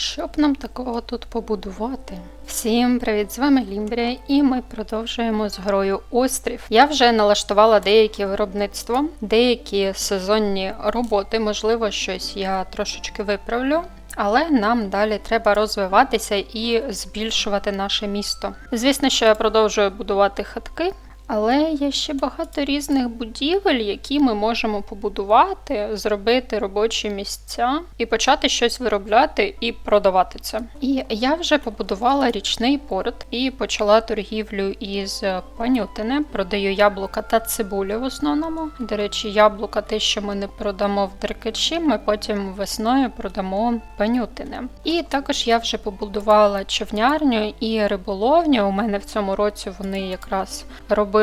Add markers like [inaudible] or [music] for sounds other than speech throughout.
Щоб нам такого тут побудувати? Всім привіт! З вами Лімбрія, і ми продовжуємо з грою Острів. Я вже налаштувала деякі виробництва, деякі сезонні роботи, можливо, щось я трошечки виправлю. Але нам далі треба розвиватися і збільшувати наше місто. Звісно, що я продовжую будувати хатки, але є ще багато різних будівель, які ми можемо побудувати, зробити робочі місця і почати щось виробляти і продавати це. І я вже побудувала річний порт і почала торгівлю із панютини. Продаю яблука та цибулю в основному. До речі, яблука, те, що ми не продамо в деркачі, ми потім весною продамо панютини. І також я вже побудувала човнярню і риболовню. У мене в цьому році вони якраз робили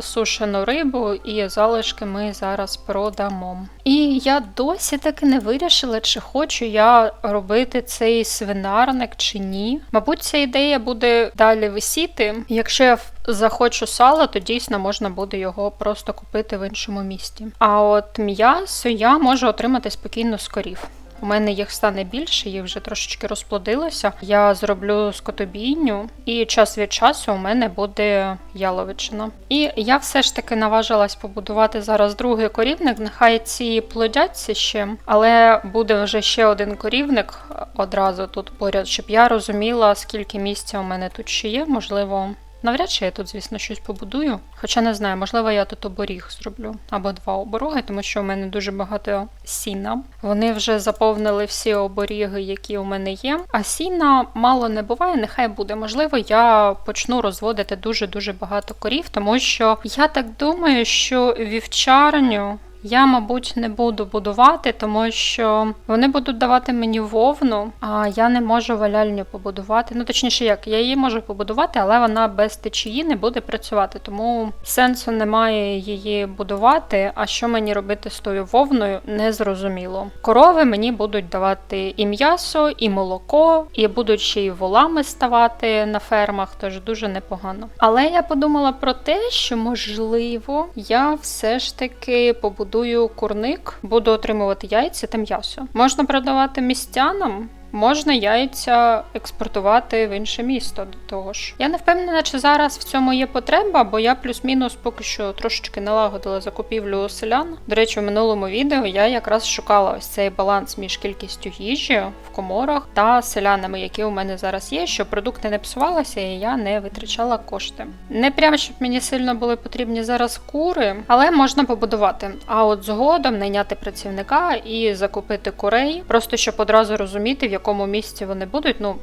сушену рибу, і залишки ми зараз продамо. І я досі таки не вирішила, чи хочу я робити цей свинарник чи ні. Мабуть, ця ідея буде далі висіти. Якщо я захочу сала, то дійсно можна буде його просто купити в іншому місті. А от м'ясо я можу отримати спокійно з корів. У мене їх стане більше, їх вже трошечки розплодилося. Я зроблю скотобійню, і час від часу у мене буде яловичина. І я все ж таки наважилась побудувати зараз другий корівник. Нехай ці плодяться ще, але буде вже ще один корівник одразу тут поряд, щоб я розуміла, скільки місця у мене тут ще є. Можливо. Навряд чи я тут, звісно, щось побудую. Хоча не знаю, можливо, я тут оборіг зроблю або два обороги, тому що у мене дуже багато сіна. Вони вже заповнили всі оборіги, які у мене є. А сіна мало не буває, нехай буде. Можливо, я почну розводити дуже-дуже багато корів, тому що я так думаю, що вівчарню. Я, мабуть, не буду будувати, тому що вони будуть давати мені вовну, а я не можу валяльню побудувати. Ну, точніше, як, я її можу побудувати, але вона без течії не буде працювати, тому сенсу немає її будувати. А що мені робити з тою вовною, не зрозуміло. Корови мені будуть давати і м'ясо, і молоко, і будуть ще й волами ставати на фермах, тож дуже непогано. Але я подумала про те, що можливо я все ж таки побудую будую курник, буду отримувати яйця та м'ясо. Можна продавати містянам. Можна яйця експортувати в інше місто до того ж. Я не впевнена, чи зараз в цьому є потреба, бо я плюс-мінус поки що трошечки налагодила закупівлю селян. До речі, в минулому відео я якраз шукала ось цей баланс між кількістю їжі в коморах та селянами, які у мене зараз є, щоб продукти не псувалися і я не витрачала кошти. Не прямо щоб мені сильно були потрібні зараз кури, але можна побудувати. А от згодом найняти працівника і закупити курей, просто щоб одразу розуміти, в якому місці вони будуть. Ну,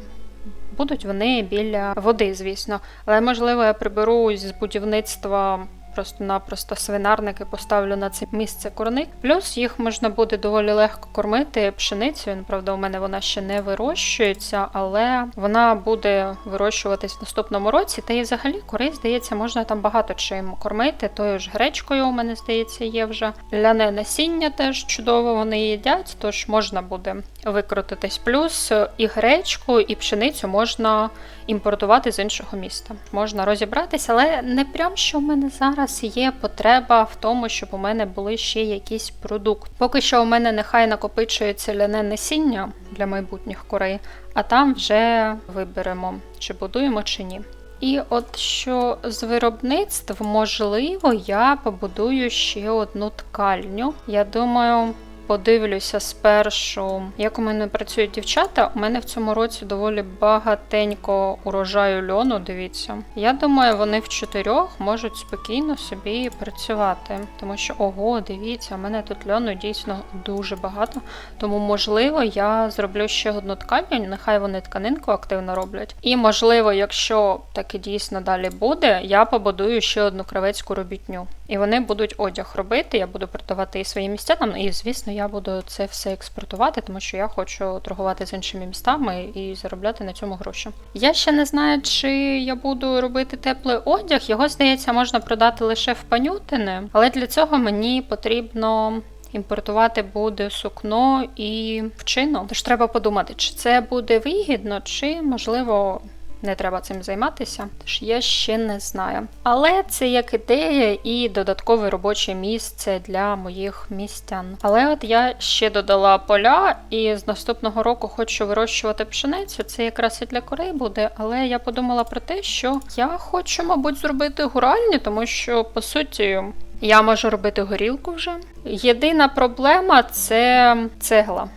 будуть вони біля води, звісно. Але, можливо, я приберу з будівництва просто-напросто свинарники поставлю на це місце курник. Плюс їх можна буде доволі легко кормити пшеницею. Правда, у мене вона ще не вирощується, але вона буде вирощуватись в наступному році. Та і взагалі курей, здається, можна там багато чим кормити. Тою ж гречкою у мене здається є вже. Ляне насіння теж чудово вони їдять, тож можна буде викрутитись. Плюс і гречку, і пшеницю можна імпортувати з іншого міста. Можна розібратися, але не прям що в мене зараз є потреба в тому, щоб у мене були ще якісь продукти. Поки що у мене нехай накопичується ляне насіння для майбутніх курей, а там вже виберемо, чи будуємо чи ні. І от що з виробництв, можливо, я побудую ще одну ткальню. Я думаю, подивлюся спершу, як у мене працюють дівчата. У мене в цьому році доволі багатенько урожаю льону. Дивіться. Я думаю, вони в чотирьох можуть спокійно собі працювати. Тому що, ого, дивіться, у мене тут льону дійсно дуже багато. Тому, можливо, я зроблю ще одну ткальню, нехай вони тканинку активно роблять. І, можливо, якщо таки дійсно далі буде, я побудую ще одну кравецьку робітню. І вони будуть одяг робити, я буду продавати і своїм містянам, і, звісно, я буду це все експортувати, тому що я хочу торгувати з іншими містами і заробляти на цьому гроші. Я ще не знаю, чи я буду робити теплий одяг. Його, здається, можна продати лише в панютини, але для цього мені потрібно. Імпортувати буде сукно і вчину. Тож треба подумати, чи це буде вигідно, чи можливо не треба цим займатися. Тож я ще не знаю. Але це як ідея і додаткове робоче місце для моїх містян. Але от я ще додала поля, і з наступного року хочу вирощувати пшеницю. Це якраз і для курей буде. Але я подумала про те, що я хочу, мабуть, зробити гуральні, тому що по суті. Я можу робити горілку вже. Єдина проблема це цегла.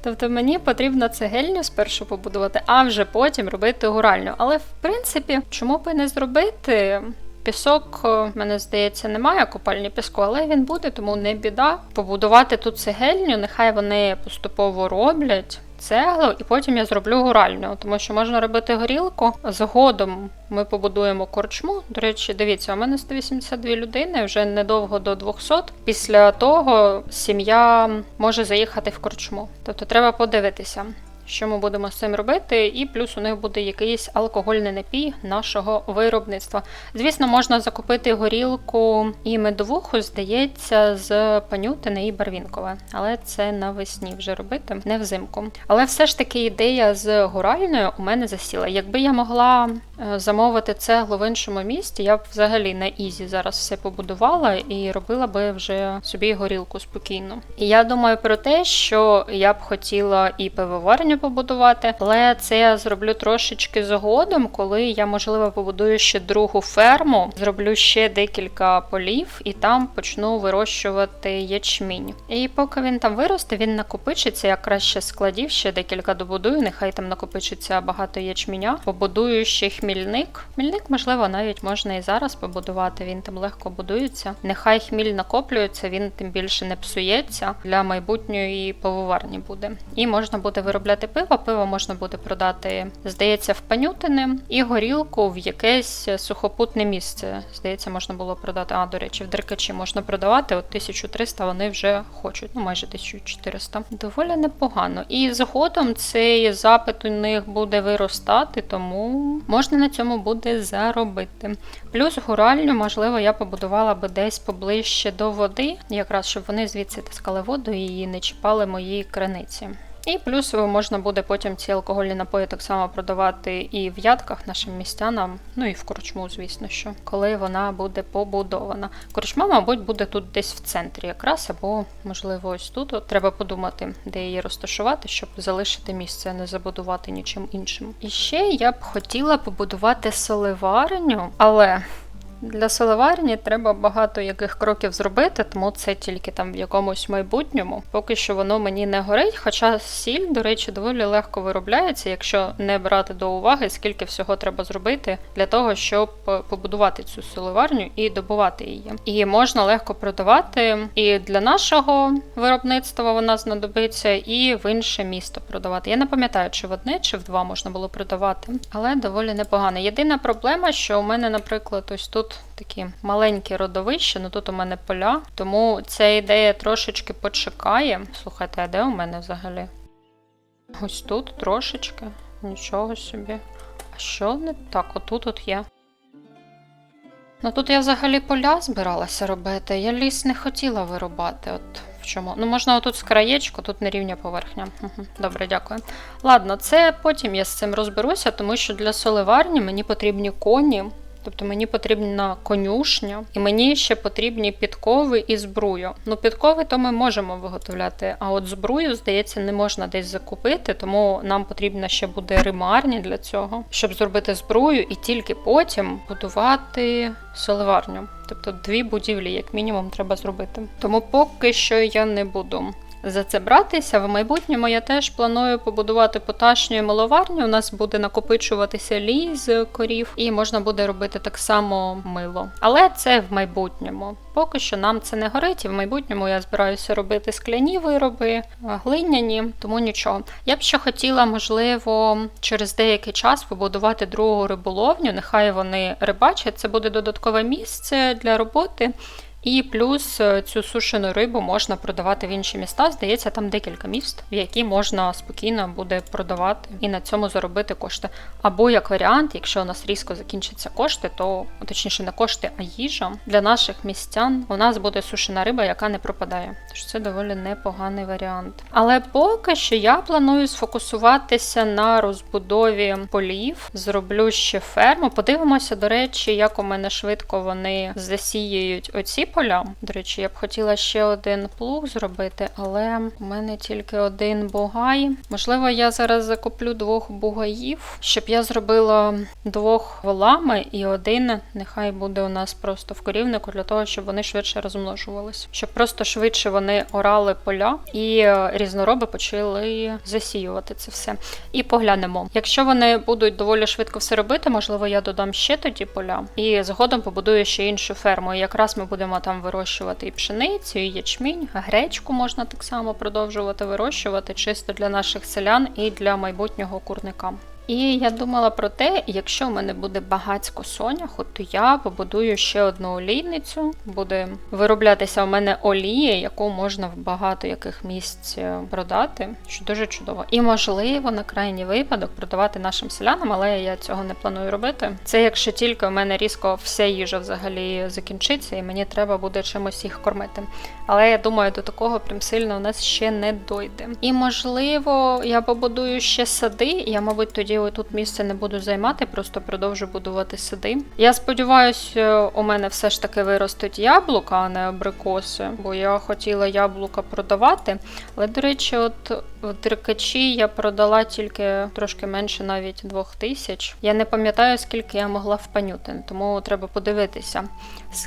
Тобто мені потрібно цегельню спершу побудувати, а вже потім робити гуральню. Але в принципі, чому б не зробити? Пісок, мене здається, немає копальні піску, але він буде, тому не біда. Побудувати тут цегельню, нехай вони поступово роблять цеглу, і потім я зроблю гуральню, тому що можна робити горілку. Згодом ми побудуємо корчму. До речі, дивіться, у мене 182 людини, вже недовго до 200. Після того сім'я може заїхати в корчму. Тобто треба подивитися. Що ми будемо з цим робити, і плюс у них буде якийсь алкогольний напій нашого виробництва. Звісно, можна закупити горілку і медовуху, здається, з панютини і барвінкове, але це навесні вже робити, не взимку. Але все ж таки ідея з гуральною у мене засіла. Якби я могла е, замовити цеглу в іншому місті, я б взагалі на ізі зараз все побудувала і робила би вже собі горілку спокійно. І я думаю про те, що я б хотіла і пивоварню побудувати, але це я зроблю трошечки згодом, коли я, можливо, побудую ще другу ферму, зроблю ще декілька полів і там почну вирощувати ячмінь. І поки він там виросте, він накопичиться. Я краще складів ще декілька добудую. Нехай там накопичиться багато ячміня. Побудую ще хмільник. Хмільник, можливо, навіть можна і зараз побудувати. Він там легко будується. Нехай хміль накоплюється, він тим більше не псується. Для майбутньої пивоварні буде. І можна буде виробляти пиво. Пиво можна буде продати, здається, в панютини і горілку в якесь сухопутне місце. Здається, можна було продати. А, до речі, в Деркачі можна продавати. От 1300 вони вже хочуть, ну майже 1400. Доволі непогано. І згодом цей запит у них буде виростати, тому можна на цьому буде заробити. Плюс гуральню, можливо, я побудувала би десь поближче до води, якраз щоб вони звідси таскали воду і не чіпали мої криниці. І плюс можна буде потім ці алкогольні напої так само продавати і в ядках нашим містянам, ну і в корчму, звісно, що коли вона буде побудована. Корчма, мабуть, буде тут десь в центрі якраз, або, можливо, ось тут. От треба подумати, де її розташувати, щоб залишити місце, не забудувати нічим іншим. І ще я б хотіла побудувати соливарню, але. Для соливарні треба багато яких кроків зробити, тому це тільки там в якомусь майбутньому. Поки що воно мені не горить. Хоча сіль, до речі, доволі легко виробляється, якщо не брати до уваги, скільки всього треба зробити для того, щоб побудувати цю соливарню і добувати її. І можна легко продавати і для нашого виробництва вона знадобиться, і в інше місто продавати. Я не пам'ятаю, чи в одне, чи в два можна було продавати, але доволі непогано. Єдина проблема, що у мене, наприклад, ось такі маленькі родовища, ну тут у мене поля, тому ця ідея трошечки почекає. Слухайте, а де у мене взагалі? Ось тут трошечки, нічого собі. А що не так? Отут от є. Ну тут я взагалі поля збиралася робити. Я ліс не хотіла вирубати. От в чому. Ну, можна отут з краєчку, тут не рівня поверхня. Угу. Добре, дякую. Ладно, це потім я з цим розберуся, тому що для соливарні мені потрібні коні. Тобто мені потрібна конюшня, і мені ще потрібні підкови і збрую. Ну, підкови то ми можемо виготовляти, а от збрую, здається, не можна десь закупити, тому нам потрібна ще буде римарня для цього, щоб зробити зброю і тільки потім будувати соливарню. Тобто дві будівлі, як мінімум, треба зробити. Тому поки що я не буду за це братися. В майбутньому я теж планую побудувати поташню і миловарню. У нас буде накопичуватися лій з корів, і можна буде робити так само мило. Але це в майбутньому. Поки що нам це не горить, і в майбутньому я збираюся робити скляні вироби, глиняні, тому нічого. Я б ще хотіла, можливо, через деякий час побудувати другу риболовню. Нехай вони рибачать, це буде додаткове місце для роботи. І плюс е, цю сушену рибу можна продавати в інші міста. Здається, там декілька міст, в які можна спокійно буде продавати і на цьому заробити кошти. Або як варіант, якщо у нас різко закінчаться кошти, то точніше не кошти, а їжа для наших містян у нас буде сушена риба, яка не пропадає. Тож це доволі непоганий варіант. Але поки що я планую сфокусуватися на розбудові полів. Зроблю ще ферму. Подивимося, до речі, як у мене швидко вони засіюють оці поля. До речі, я б хотіла ще один плуг зробити, але у мене тільки один бугай. Можливо, я зараз закуплю двох бугаїв, щоб я зробила двох волами і один нехай буде у нас просто в корівнику для того, щоб вони швидше розмножувалися, щоб просто швидше вони орали поля і е, різнороби почали засіювати це все. І поглянемо. Якщо вони будуть доволі швидко все робити, можливо, я додам ще тоді поля, і згодом побудую ще іншу ферму. І якраз ми будемо там вирощувати і пшеницю, і ячмінь, гречку можна так само продовжувати вирощувати чисто для наших селян і для майбутнього курника. І я думала про те, якщо в мене буде багацько соняху, то я побудую ще одну олійницю. Буде вироблятися у мене олія, яку можна в багато яких місць е, продати, що дуже чудово. І можливо, на крайній випадок продавати нашим селянам, але я цього не планую робити. Це якщо тільки у мене різко вся їжа взагалі закінчиться, і мені треба буде чимось їх кормити. Але я думаю, до такого прям сильно у нас ще не дойде. І можливо, я побудую ще сади. Я, мабуть, тоді тут місце не буду займати, просто продовжу будувати сади. Я сподіваюся, у мене все ж таки виростуть яблука, а не абрикоси, бо я хотіла яблука продавати. Але, до речі, от в деркачі я продала тільки трошки менше навіть двох тисяч. Я не пам'ятаю, скільки я могла впанюти, тому треба подивитися,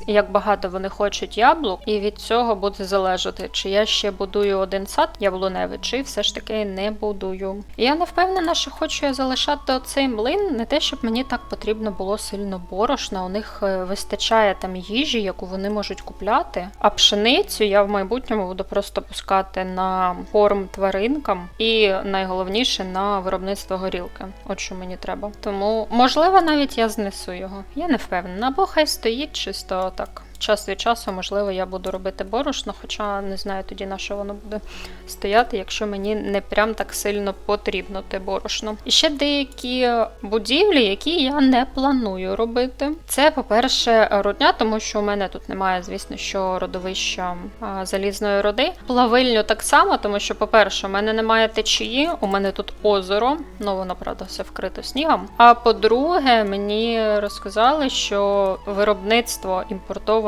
як багато вони хочуть яблук, і від цього буде залежати, чи я ще будую один сад яблуневий, чи все ж таки не будую. Я не впевнена, що хочу я залишати оцей млин, не те, щоб мені так потрібно було сильно борошна. У них е, вистачає там їжі, яку вони можуть купляти. А пшеницю я в майбутньому буду просто пускати на корм тваринкам і найголовніше на виробництво горілки. От що мені треба. Тому можливо навіть я знесу його. Я не впевнена, або хай стоїть чисто так. Час від часу, можливо, я буду робити борошно, хоча не знаю тоді на що воно буде стояти, якщо мені не прям так сильно потрібно те борошно. І ще деякі будівлі, які я не планую робити. Це, по-перше, родня, тому що у мене тут немає, звісно, що родовища залізної роди. Плавильню так само, тому що, по-перше, у мене немає течії, у мене тут озеро, ну воно, правда, все вкрито снігом. А по-друге, мені розказали, що виробництво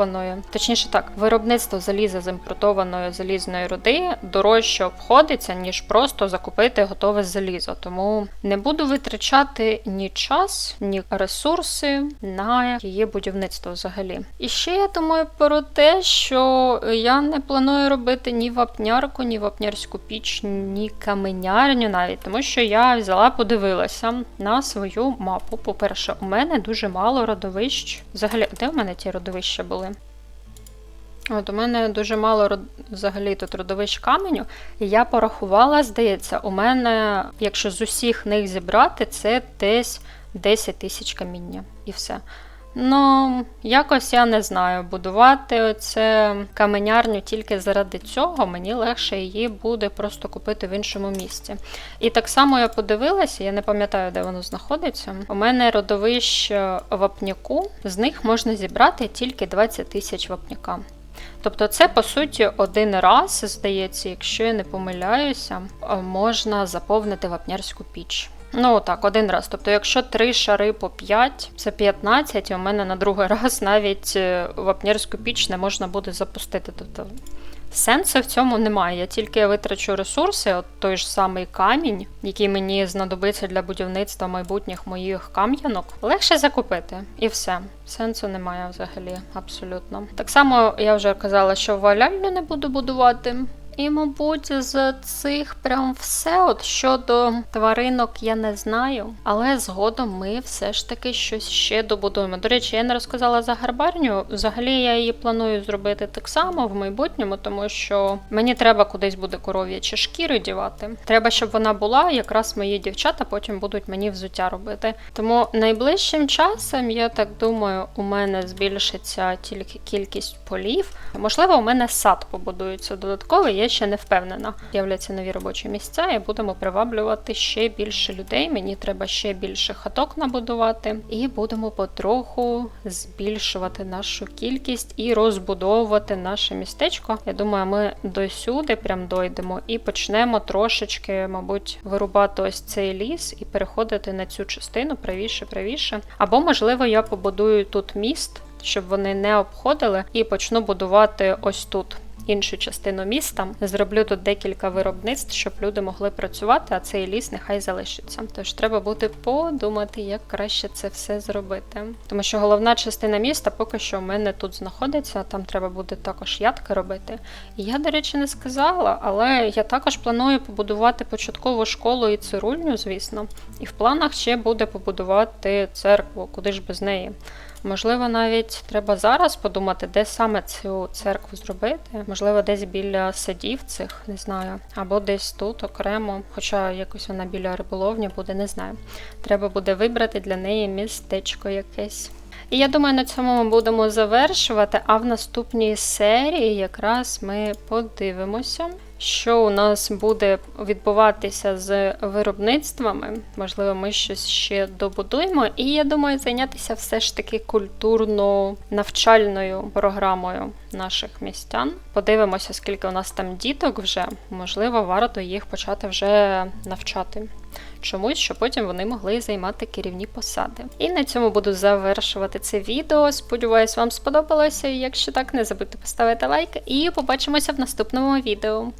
імпортованої точніше так, виробництво заліза з імпортованої залізної руди дорожче обходиться, ніж просто закупити готове залізо. Тому не буду витрачати ні час, ні ресурси на її будівництво взагалі. І ще я думаю про те, що я не планую робити ні вапнярку, ні вапнярську піч, ні каменярню навіть, тому що я взяла, подивилася на свою мапу. По-перше, у мене дуже мало родовищ. Взагалі, де в мене ті родовища були? От у мене дуже мало взагалі тут родовищ каменю, і я порахувала, здається, у мене, якщо з усіх них зібрати, це десь 10 тисяч каміння і все. Ну, якось я не знаю, будувати оце каменярню тільки заради цього, мені легше її буде просто купити в іншому місці. І так само я подивилася, я не пам'ятаю, де воно знаходиться. У мене родовище вапняку, з них можна зібрати тільки 20 тисяч вапняка. Тобто, це, по суті, один раз, здається, якщо я не помиляюся, можна заповнити вапнярську піч. Ну, так, один раз. Тобто, якщо три шари по 5, це 15, і у мене на другий [laughs] раз навіть вапнярську піч не можна буде запустити. Тобто, Сенсу в цьому немає. Я тільки витрачу ресурси, от той ж самий камінь, який мені знадобиться для будівництва майбутніх моїх кам'янок, легше закупити. І все. Сенсу немає взагалі, абсолютно. Так само я вже казала, що валяльню не буду будувати. І, мабуть, з цих прям все. От щодо тваринок я не знаю, але згодом ми все ж таки щось ще добудуємо. До речі, я не розказала за гарбарню. Взагалі я її планую зробити так само в майбутньому, тому що мені треба кудись буде коров'ячі шкіри дівати. Треба, щоб вона була. Якраз мої дівчата потім будуть мені взуття робити. Тому найближчим часом, я так думаю, у мене збільшиться тільки кількість полів. Можливо, у мене сад побудується додатковий, я ще не впевнена. З'являться нові робочі місця і будемо приваблювати ще більше людей. Мені треба ще більше хаток набудувати, і будемо потроху збільшувати нашу кількість і розбудовувати наше містечко. Я думаю, ми досюди прям дойдемо і почнемо трошечки, мабуть, вирубати ось цей ліс і переходити на цю частину правіше, правіше. Або, можливо, я побудую тут міст, щоб вони не обходили, і почну будувати ось тут. Іншу частину міста зроблю тут декілька виробництв, щоб люди могли працювати, а цей ліс нехай залишиться. Тож треба буде подумати, як краще це все зробити. Тому що головна частина міста поки що в мене тут знаходиться. Там треба буде також ядки робити. Я, до речі, не сказала, але я також планую побудувати початкову школу і цирульню, звісно. І в планах ще буде побудувати церкву, куди ж без неї. Можливо, навіть треба зараз подумати, де саме цю церкву зробити. Можливо, десь біля садів цих, не знаю, або десь тут окремо, хоча якось вона біля риболовні буде, не знаю. Треба буде вибрати для неї містечко якесь. І я думаю, на цьому ми будемо завершувати. А в наступній серії якраз ми подивимося, що у нас буде відбуватися з виробництвами. Можливо, ми щось ще добудуємо. І я думаю, зайнятися все ж таки культурно-навчальною програмою наших містян. Подивимося, скільки у нас там діток вже. Можливо, варто їх почати вже навчати. Чомусь, щоб потім вони могли займати керівні посади. І на цьому буду завершувати це відео. Сподіваюсь, вам сподобалося. Якщо так, не забудьте поставити лайк і побачимося в наступному відео.